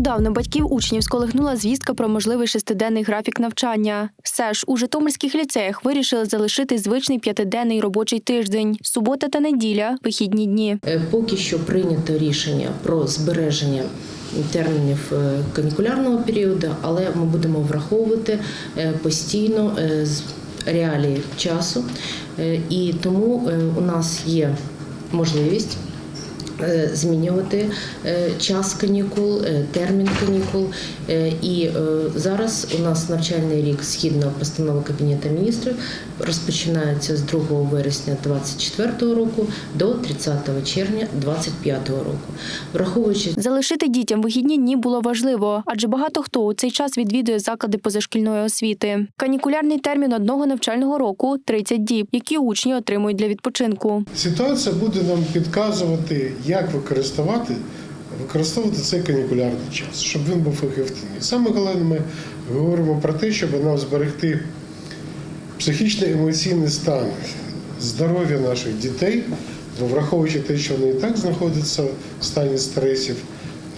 Нещодавно батьків учнів сколихнула звістка про можливий шестиденний графік навчання. Все ж у житомирських ліцеях вирішили залишити звичний п'ятиденний робочий тиждень. Субота та неділя вихідні дні. Е, Поки що прийнято рішення про збереження термінів е, канікулярного періоду, але ми будемо враховувати е, постійно з- реалії часу, і тому у нас є можливість. Е, Змінювати е, час канікул, е, термін канікул. І зараз у нас навчальний рік згідно постанови Кабінету міністрів розпочинається з 2 вересня 2024 року до 30 червня 2025 року. Враховуючи Залишити дітям вихідні дні було важливо, адже багато хто у цей час відвідує заклади позашкільної освіти. Канікулярний термін одного навчального року 30 діб, які учні отримують для відпочинку. Ситуація буде нам підказувати, як використовувати, використовувати цей канікулярний час, щоб він був ефективний. Саме головне, ми говоримо про те, щоб нам зберегти психічний емоційний стан здоров'я наших дітей, бо враховуючи те, що вони і так знаходяться в стані стресів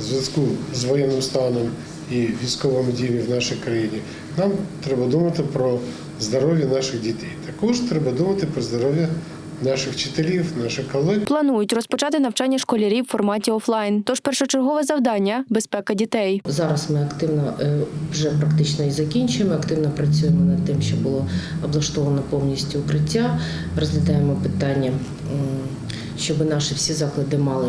в зв'язку з воєнним станом і військовими діями в нашій країні, нам треба думати про здоров'я наших дітей. Також треба думати про здоров'я наших вчителів, наших колег. Планують розпочати навчання школярів в форматі офлайн. Тож першочергове завдання безпека дітей. Зараз ми активно е, вже практично і закінчуємо. Активно працюємо над тим, щоб було облаштовано повністю укриття. Розглядаємо питання, щоб наші всі заклади мали.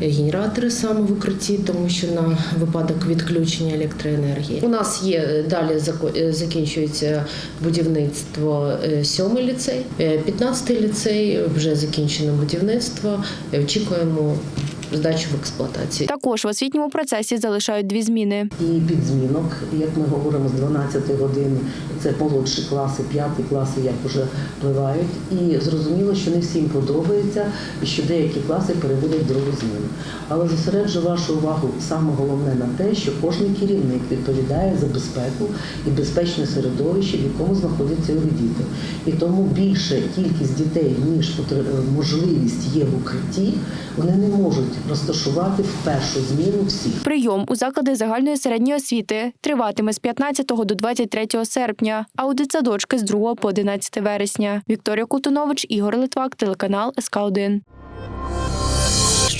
Генератори саме в укритті, тому що на випадок відключення електроенергії у нас є е, далі е, закінчується будівництво е, сьомий ліцей, е, 15 ліцей вже закінчено будівництво. Очікуємо здачу в експлуатацію. Також в освітньому процесі залишають дві зміни. і підзмінок, як ми говоримо з 12 години, це молодші класи, п'яті класи, як вже впливають. І зрозуміло, що не всім подобається, і що деякі класи переводять другу зміну. Але зосереджу вашу увагу саме головне на те, що кожен керівник відповідає за безпеку і безпечне середовище, в якому знаходяться його діти. І тому більше кількість дітей, ніж можливість є в укритті, вони не можуть розташувати в першу зміну всіх. Прийом у заклади загальної середньої освіти триватиме з 15 до 23 серпня, а у дитсадочки з 2 по 11 вересня. Вікторія Кутунович, Ігор Литвак, телеканал СК 1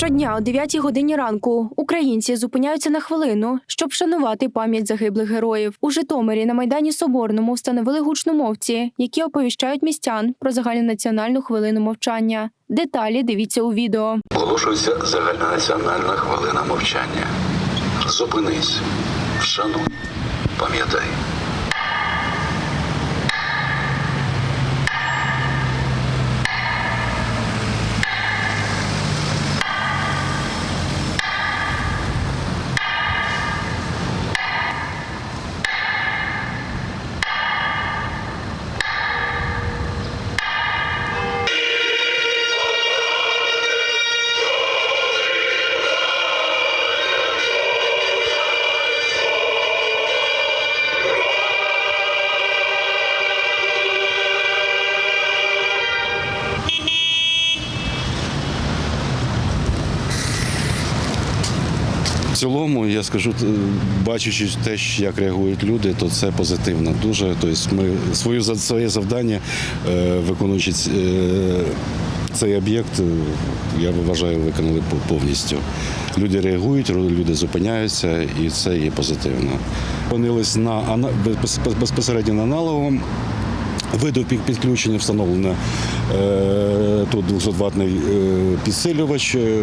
Щодня о 9 годині ранку українці зупиняються на хвилину, щоб вшанувати пам'ять загиблих героїв. У Житомирі на майдані Соборному встановили гучномовці, які оповіщають містян про загальнонаціональну хвилину мовчання. Деталі дивіться у відео. Оголошується загальнонаціональна хвилина мовчання. Зупинись, вшануй, пам'ятай. Цілому, я скажу, т- бачачи те, як реагують люди, то це позитивно. Дуже. Тобто ми свою своє завдання, е, виконуючи е, цей об'єкт, е, я вважаю, виконали по- повністю. Люди реагують, люди зупиняються, і це є позитивно. Опинились на безпосередньо на аналоговому Виду підключення встановлено е, тут 200-ваттний е, підсилювач, е,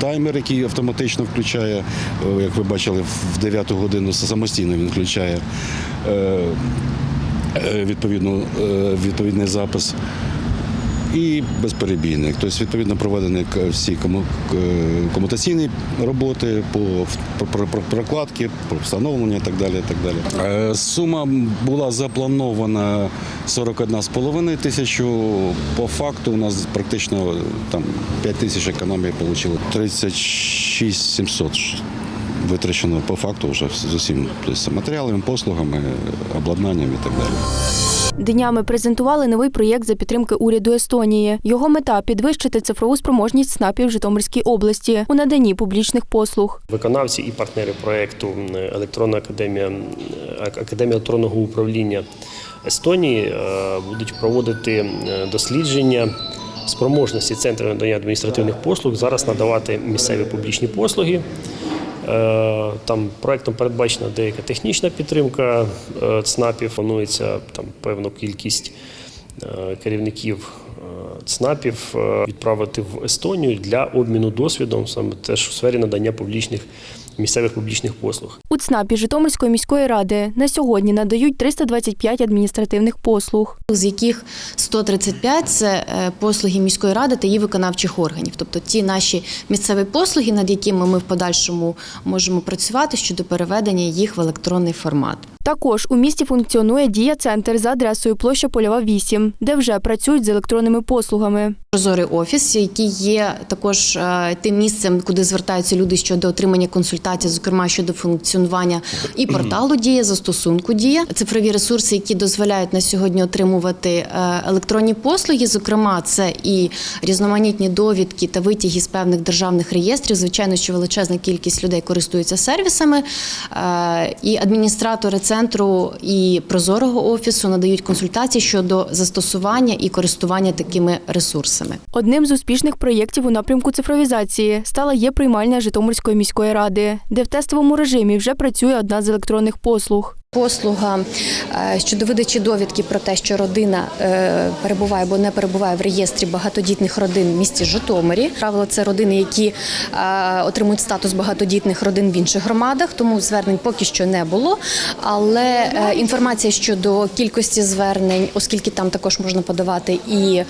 таймер, який автоматично включає, як ви бачили, в 9 годину самостійно він включає відповідний запис. І безперебійник. Тобто, відповідно, проведені всі кому- комутаційні роботи по прокладки, про встановлення і так далі. Так далі. Е, Сума була запланована 41,5 тисячу. По факту у нас практично там 5 тисяч економії вийшло. 36 700 витрачено по факту вже з усім тобто, матеріалами, послугами, обладнанням і так далі. Днями презентували новий проєкт за підтримки уряду Естонії. Його мета підвищити цифрову спроможність СНАПів Житомирській області у наданні публічних послуг. Виконавці і партнери проєкту Електронна академія Академія електронного управління Естонії е, будуть проводити дослідження спроможності центру надання адміністративних послуг зараз надавати місцеві публічні послуги. Е, Там проектом передбачена деяка технічна підтримка е, ЦНАПів. Планується там певну кількість е, керівників ЦНАПів відправити в Естонію для обміну досвідом саме теж у сфері надання публічних місцевих публічних послуг. У ЦНАПі Житомирської міської ради на сьогодні надають 325 адміністративних послуг. з яких 135 – це е, послуги міської ради та її виконавчих органів, тобто ті наші місцеві послуги, над якими ми в подальшому можемо працювати щодо переведення їх в електронний формат. Також у місті функціонує дія-центр за адресою площа Польова 8, де вже працюють з електронними послугами. Прозорий офіс, який є також е, тим місцем, куди звертаються люди щодо отримання консультацій, зокрема щодо функціонування і порталу Дія, застосунку Дія, цифрові ресурси, які дозволяють на сьогодні отримувати е, електронні послуги. Зокрема, це і різноманітні довідки та витяги з певних державних реєстрів. Звичайно, що величезна кількість людей користуються сервісами, Е, і адміністратори центру і прозорого офісу надають консультації щодо застосування і користування такими ресурсами. Одним з успішних проєктів у напрямку цифровізації стала є приймальня Житомирської міської ради, де в тестовому режимі вже працює одна з електронних послуг. Послуга е, щодо видачі довідки про те, що родина е, перебуває або не перебуває в реєстрі багатодітних родин в місті Житомирі. Правило, це родини, які е, отримують статус багатодітних родин в інших громадах, тому звернень поки що не було. Але інформація щодо кількості звернень, оскільки там також можна подавати і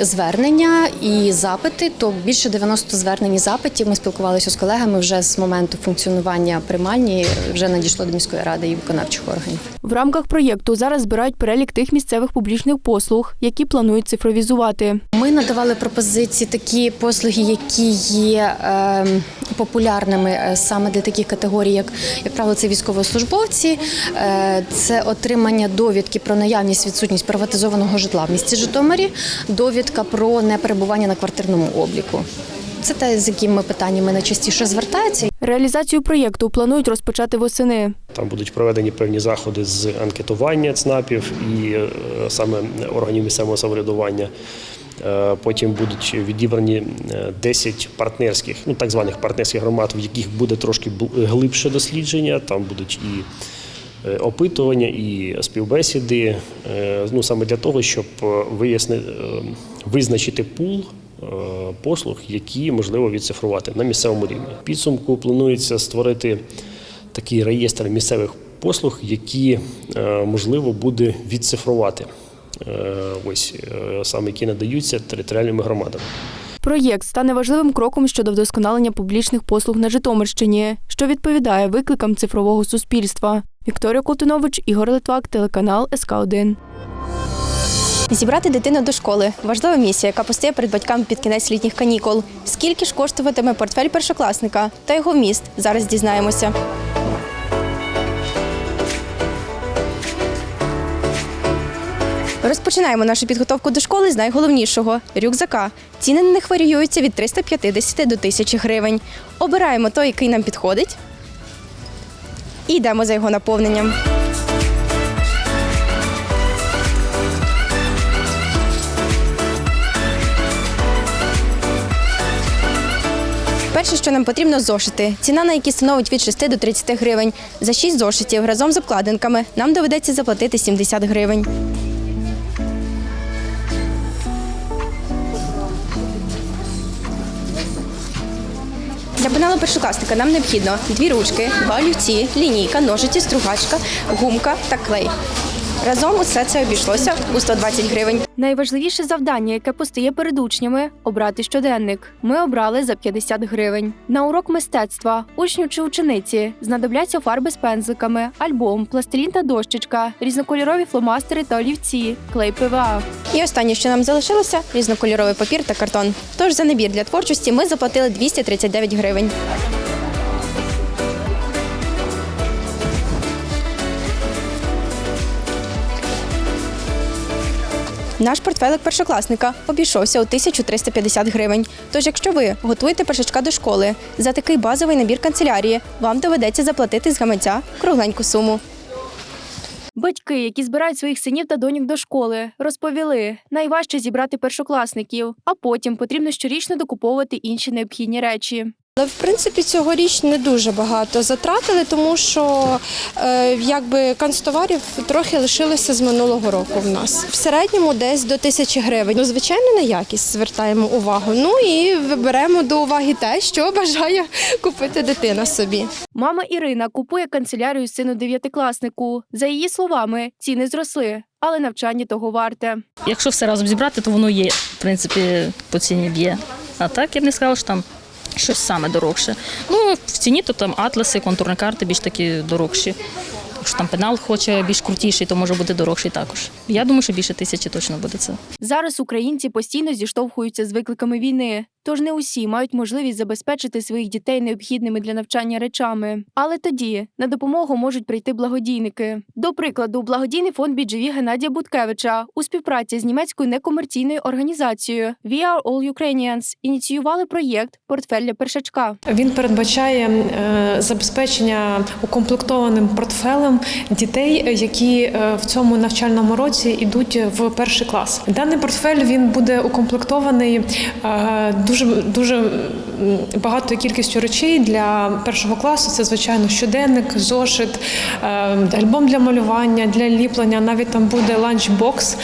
звернення, і запити, то більше 90 звернень і запитів. Ми спілкувалися з колегами вже з моменту функціонування приймальні, вже надійшло до міської ради і виконавчих органів. В рамках проєкту зараз збирають перелік тих місцевих публічних послуг, які планують цифровізувати. Ми надавали пропозиції такі послуги, які є е, популярними е, саме для таких категорій, як, як правило, це військовослужбовці, е, це отримання довідки про наявність відсутність приватизованого житла в місті Житомирі, довідка про неперебування на квартирному обліку. Це те, з якими питаннями найчастіше звертаються. Реалізацію проєкту планують розпочати восени. Там будуть проведені певні заходи з анкетування ЦНАПів і е, саме органів місцевого самоврядування. Е, Потім будуть відібрані е, 10 партнерських, ну так званих партнерських громад, в яких буде трошки глибше дослідження. Там будуть і е, опитування, і співбесіди. е, Ну саме для того, щоб вияснити, визначити пул е, послуг, які можливо відцифрувати на місцевому рівні. Підсумку планується створити такий реєстр місцевих послуг, які е, можливо буде відцифрувати. Е, Ось е, саме які надаються територіальними громадами. Проєкт стане важливим кроком щодо вдосконалення публічних послуг на Житомирщині, що відповідає викликам цифрового суспільства. Вікторія Колтунович, Ігор Литвак, телеканал СК 1 Зібрати дитину до школи важлива місія, яка постає перед батьками під кінець літніх канікул. Скільки ж коштуватиме портфель першокласника та його вміст? Зараз дізнаємося. Розпочинаємо нашу підготовку до школи з найголовнішого рюкзака. Ціни на них варіюються від 350 до 1000 гривень. Обираємо той, який нам підходить, і йдемо за його наповненням. Перше, що нам потрібно, зошити. Ціна на які становить від 6 до 30 гривень. За 6 зошитів разом з обкладинками нам доведеться заплатити 70 гривень. Для пеналу першокласника нам необхідно дві ручки, два олівці, лінійка, ножиці, стругачка, гумка та клей. Разом усе це обійшлося у 120 гривень. Найважливіше завдання, яке постає перед учнями обрати щоденник. Ми обрали за 50 гривень. На урок мистецтва учню чи учениці знадобляться фарби з пензликами, альбом, пластилін та дощечка, різнокольорові фломастери та олівці, клей ПВА. І останнє, що нам залишилося різнокольоровий папір та картон. Тож за набір для творчості ми заплатили 239 гривень. Наш портфелик першокласника обійшовся у 1350 гривень. Тож, якщо ви готуєте першачка до школи за такий базовий набір канцелярії, вам доведеться заплатити з гаманця кругленьку суму. Батьки, які збирають своїх синів та доньок до школи, розповіли, найважче зібрати першокласників, а потім потрібно щорічно докуповувати інші необхідні речі. Але в принципі цьогоріч не дуже багато затратили, тому що е, якби канцтоварів трохи лишилося з минулого року в нас. В середньому десь до тисячі гривень. Ну, звичайно, на якість звертаємо увагу. Ну і беремо до уваги те, що бажає купити дитина собі. Мама Ірина купує канцелярію сину дев'ятикласнику. За її словами, ціни зросли, але навчання того варте. Якщо все разом зібрати, то воно є, в принципі, по ціні б'є. А так я б не сказала, що там щось саме дорогше. Ну, в ціні то там атласи, контурні карти більш такі дорогші. Якщо там пенал хоче більш крутіший, то може бути дорогший також. Я думаю, що більше тисячі точно буде це. Зараз українці постійно зіштовхуються з викликами війни, тож не усі мають можливість забезпечити своїх дітей необхідними для навчання речами. Але тоді на допомогу можуть прийти благодійники. До прикладу, благодійний фонд BGV Геннадія Буткевича у співпраці з німецькою некомерційною організацією We Are All Ukrainians ініціювали проєкт Портфель для першачка. Він передбачає е, забезпечення укомплектованим портфелем дітей, які е, в цьому навчальному році йдуть в перший клас. Даний портфель він буде укомплектований е, дуже дуже багато кількістю речей для першого класу. Це звичайно щоденник, зошит, е, альбом для малювання, для ліплення. Навіть там буде ланчбокс.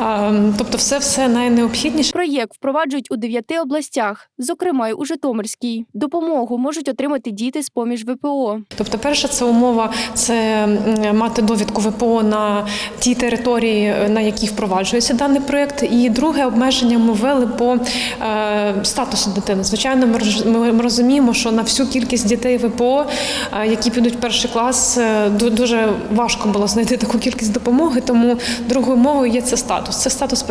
Е, Тобто, все все найнеобхідніше. Проєкт впроваджують у дев'яти областях, зокрема й у Житомирській. Допомогу можуть отримати діти з поміж ВПО. Тобто, перша це умова це мати довідку ВПО на тій території, на якій впроваджується даний проєкт. І друге обмеження ми ввели по е, статусу дитини. Звичайно, ми, розуміємо, що на всю кількість дітей ВПО, е, які підуть в перший клас, е, дуже важко було знайти таку кількість допомоги. Тому другою мовою є це статус. Це статус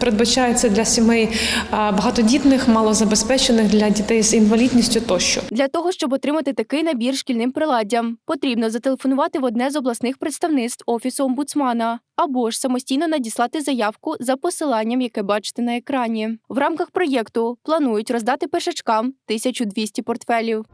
передбачається для сімей багатодітних, малозабезпечених, для дітей з інвалідністю тощо. Для того, щоб отримати такий набір шкільним приладдям, потрібно зателефонувати в одне з обласних представництв Офісу омбудсмана або ж самостійно надіслати заявку за посиланням, яке бачите на екрані. В рамках проєкту планують роздати першачкам 1200 портфелів.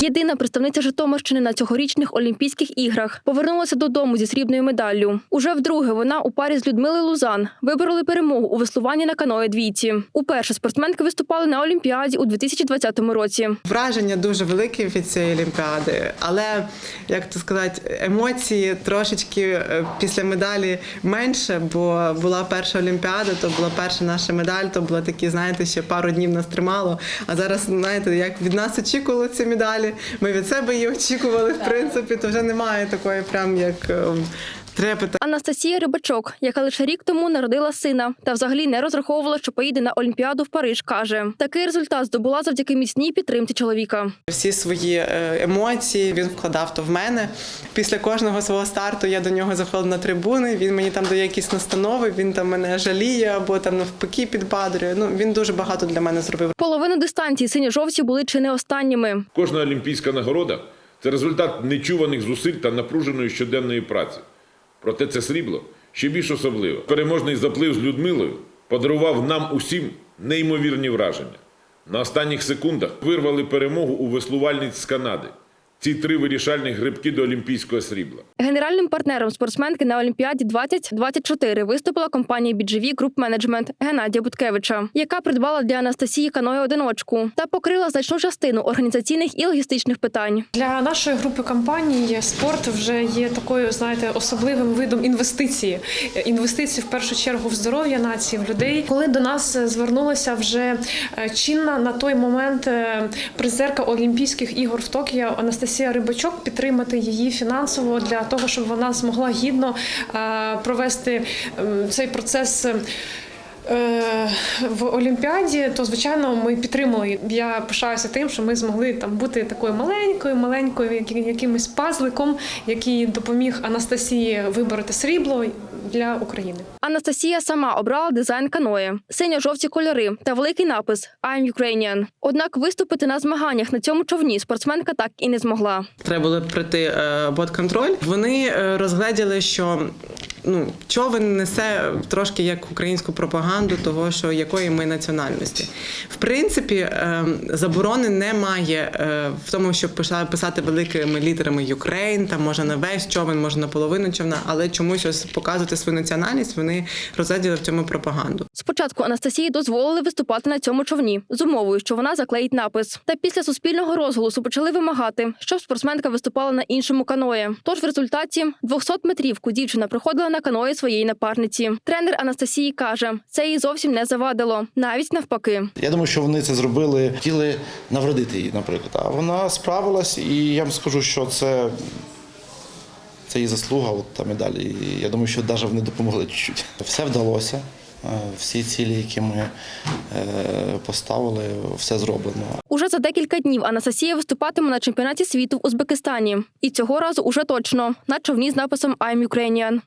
Єдина представниця Житомирщини на цьогорічних Олімпійських іграх повернулася додому зі срібною медаллю. Уже вдруге вона у парі з Людмилою Лузан вибороли перемогу у веслуванні на каної двійці. Уперше спортсменки виступали на Олімпіаді у 2020 році. Враження дуже великі від цієї олімпіади, але як то сказати, емоції трошечки е, після медалі менше, бо була перша олімпіада, то була перша наша медаль, то було такі, знаєте, ще пару днів нас тримало. А зараз, знаєте, як від нас очікували ці медалі, ми від себе її очікували, в принципі, то вже немає такої, прям як. Трепета. Анастасія Рибачок, яка лише рік тому народила сина та взагалі не розраховувала, що поїде на Олімпіаду в Париж, каже, такий результат здобула завдяки міцній підтримці чоловіка. Всі свої е, емоції він вкладав то в мене. Після кожного свого старту я до нього заходила на трибуни. Він мені там дає якісь настанови. Він там мене жаліє або там навпаки підбадрює. Ну він дуже багато для мене зробив. Половину дистанції синьо-жовті були чи не останніми. Кожна олімпійська нагорода це результат нечуваних зусиль та напруженої щоденної праці. Проте це срібло ще більш особливо. Переможний заплив з Людмилою подарував нам усім неймовірні враження. На останніх секундах вирвали перемогу у веслувальниць з Канади. Ці три вирішальні грибки до олімпійського срібла. Генеральним партнером спортсменки на Олімпіаді 2024 виступила компанія BGV Group Management Геннадія Буткевича, яка придбала для Анастасії каною одиночку та покрила значну частину організаційних і логістичних питань. Для нашої групи компаній спорт вже є такою, знаєте, особливим видом інвестиції. Інвестиції в першу чергу в здоров'я нації, в людей. Коли до нас звернулася вже е, чинна на той момент е, призерка Олімпійських ігор в Токіо Анастасія Рибачок підтримати її фінансово для того, щоб вона змогла гідно е, провести цей процес. Е, в Олімпіаді, то звичайно ми підтримали. Я пишаюся тим, що ми змогли там бути такою маленькою, маленькою, якимось пазликом, який допоміг Анастасії вибороти срібло для України. Анастасія сама обрала дизайн каної, синьо-жовті кольори та великий напис «I'm Ukrainian». Однак виступити на змаганнях на цьому човні спортсменка так і не змогла. Треба було пройти е, бот-контроль. Вони е, розгледіли, що ну, човен несе трошки як українську пропаганду того, що якої ми національності. В принципі, е, заборони немає е, в тому, щоб писати великими літерами Ukraine, там можна на весь човен, можна на половину човна, але чомусь ось показувати свою національність вони розгляділи в цьому пропаганду. Спочатку Анастасії дозволили виступати на цьому човні з умовою, що вона заклеїть напис. Та після суспільного розголосу почали вимагати, щоб спортсменка виступала на іншому каної. Тож в результаті 200 метрівку дівчина на каної своєї напарниці. Тренер Анастасії каже, це їй зовсім не завадило, навіть навпаки. Я думаю, що вони це зробили, хотіли навредити її, наприклад. А вона справилась, і я вам скажу, що це, це її заслуга, от там і далі. І я думаю, що навіть вони допомогли чуть-чуть. Все вдалося. Е, Всі цілі, які ми е, поставили, все зроблено. Уже за декілька днів Анастасія виступатиме на чемпіонаті світу в Узбекистані. І цього разу уже точно на човні з написом «I'm Ukrainian».